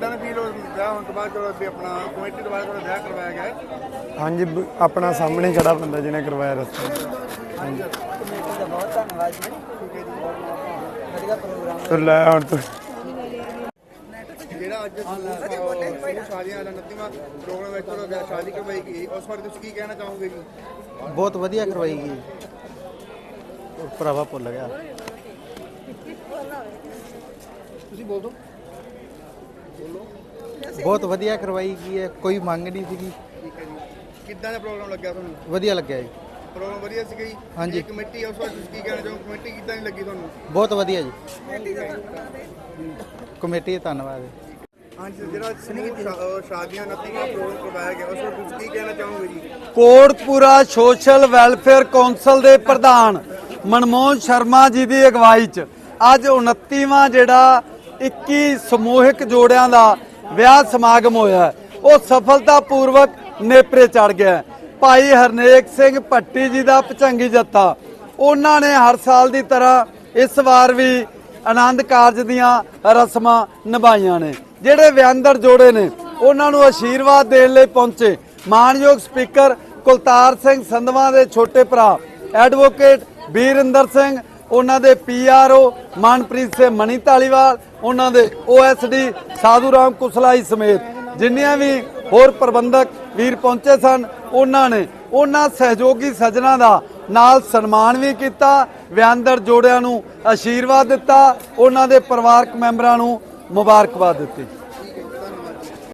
ਵਿਆਹ ਹੋਣ ਤੋਂ ਬਾਅਦ ਚਲੋ ਵੀ ਆਪਣਾ ਕਮੇਟੀ ਦੁਆਰਾ ਚਲੋ ਵਿਆਹ ਕਰਵਾਇਆ ਗਿਆ ਹੈ। ਹਾਂਜੀ ਬ- ਆਪਣਾ ਸਾਹਮਣੇ ਹੀ ਖੜਾ ਬੰਦਾ ਜਿਹਨੇ ਕਰਵਾਇਆ ਰਸਤਾ। ਕਮੇਟੀ ਦਾ ਬਹੁਤ ਧੰਨਵਾਦ ਜੀ ਵਧੀਆ ਪ੍ਰੋਗਰਾਮ ਤੂੰ ਲੈ ਹੁਣ ਤੂੰ ਜਿਹੜਾ ਅੱਜ ਸਮੂਹ ਸ਼ਾਦੀਆਂ ਦਾ 29ਵਾਂ ਪ੍ਰੋਗਰਾਮ ਵਿੱਚ ਚਲੋ ਵਿਆਹ ਸ਼ਾਦੀ ਕਰਵਾਈ ਗਈ। ਉਸ ਬਾਰੇ ਤੁਸੀਂ ਕੀ ਕਹਿਣਾ ਚਾਹੋਗੇ ਜੀ? ਬਹੁਤ ਵਧੀਆ ਕਰਵਾਈ ਗਈ। ਭਰਾਵਾ ਭੁੱਲ ਗਿਆ। ਤੁਸੀਂ ਬੋਲ। ਦਿਓ ਬਹੁਤ ਵਧੀਆ ਕਰਵਾਈ ਗਈ ਹੈ ਕੋਈ ਮੰਗ ਨਹੀਂ ਸੀਗੀ। ਠੀਕ ਹੈ ਜੀ ਕਿੱਦਾਂ ਦਾ ਪ੍ਰੋਗਰਾਮ ਲੱਗਿਆ ਤੁਹਾਨੂੰ? ਵਧੀਆ ਲੱਗਿਆ ਜੀ। ਪ੍ਰੋਗਰਾਮ ਵਧੀਆ ਸੀਗਾ ਜੀ? ਹਾਂਜੀ। ਇਹ ਕਮੇਟੀ ਉਸ ਬਾਰੇ ਤੁਸੀਂ ਕੀ ਕਹਿਣਾ ਚਾਹੋਗੇ? ਕਮੇਟੀ ਕਿੱਦਾਂ ਦੀ ਲੱਗੀ ਤੁਹਾਨੂੰ? ਬਹੁਤ ਵਧੀਆ ਜੀ। ਕਮੇਟੀ ਦਾ ਧੰਨਵਾਦ ਹਾਂਜੀ ਜਿਹੜਾ ਸਮੂਹ ਸ਼ਾ- ਅਹ ਸ਼ਾਦੀਆਂ 29ਵਾਂ ਪ੍ਰੋਗਰਾਮ ਕਰਵਾਇਆ ਗਿਆ ਉਸ ਬਾਰੇ ਤੁਸੀਂ ਕੀ ਕਹਿਣਾ ਚਾਹੋਗੇ ਜੀ? ਕੋਟਪੂਰਾ ਸੋਸ਼ਲ ਵੈਲਫੇਅਰ ਕੌਂਸਲ ਦੇ ਪ੍ਰਧਾਨ ਮਨਮੋਹਨ ਸ਼ਰਮਾ ਜੀ ਦੀ ਅਗਵਾਈ 'ਚ ਅੱਜ 29ਵਾਂ ਜਿਹੜਾ 21 ਸਮੂਹਿਕ ਜੋੜਿਆਂ ਦਾ ਵਿਆਹ ਸਮਾਗਮ ਹੋਇਆ ਹੈ, ਉਹ ਸਫਲਤਾਪੂਰਵਕ ਨੇਪਰੇ ਚੜ ਗਿਆ ਭਾਈ ਹਰਨੇਕ ਸਿੰਘ ਭੱਟੀ ਜੀ ਦਾ ਪਚੰਗੀ ਜੱਥਾ। ਉਹਨਾਂ ਨੇ ਹਰ ਸਾਲ ਦੀ ਤਰ੍ਹਾਂ ਇਸ ਵਾਰ ਵੀ ਆਨੰਦ ਕਾਰਜ ਦੀਆਂ ਰਸਮਾਂ ਨਿਭਾਈਆਂ ਨੇ ਜਿਹੜੇ ਵਿਅੰਦਰ ਜੋੜੇ ਨੇ। ਉਹਨਾਂ ਨੂੰ ਆਸ਼ੀਰਵਾਦ ਦੇਣ ਲਈ ਪਹੁੰਚੇ ਮਾਨਯੋਗ ਸਪੀਕਰ ਕੁਲਤਾਰ ਸਿੰਘ ਸੰਧਵਾ ਦੇ ਛੋਟੇ ਭਰਾ ਐਡਵੋਕੇਟ ਵੀਰਿੰਦਰ ਸਿੰਘ ਉਹਨਾਂ ਦੇ ਪੀਆਰਓ ਮਨਪ੍ਰੀਤ ਸਿੰਘ ਮਣੀ ਧਾਲੀਵਾਲ ਉਹਨਾਂ ਦੇ ਓਐਸਡੀ ਸਾਧੂ ਰਾਮ ਕੁਸਲਾਈ ਸਮੇਤ ਜਿੰਨੀਆਂ ਵੀ ਹੋਰ ਪ੍ਰਬੰਧਕ ਵੀਰ ਪਹੁੰਚੇ ਸਨ, ਉਹਨਾਂ ਨੇ ਉਹਨਾਂ ਸਹਿਯੋਗੀ ਸੱਜਣਾ ਦਾ ਨਾਲ ਸਨਮਾਨ ਵੀ ਕੀਤਾ ਵਿਆਂਦਰ ਜੋੜਿਆਂ ਨੂੰ ਆਸ਼ੀਰਵਾਦ ਦਿੱਤਾ, ਉਹਨਾਂ ਦੇ ਪਰਿਵਾਰਕ ਮੈਂਬਰਾਂ ਨੂੰ ਮੁਬਾਰਕਬਾਦ ਦਿੱਤੀ।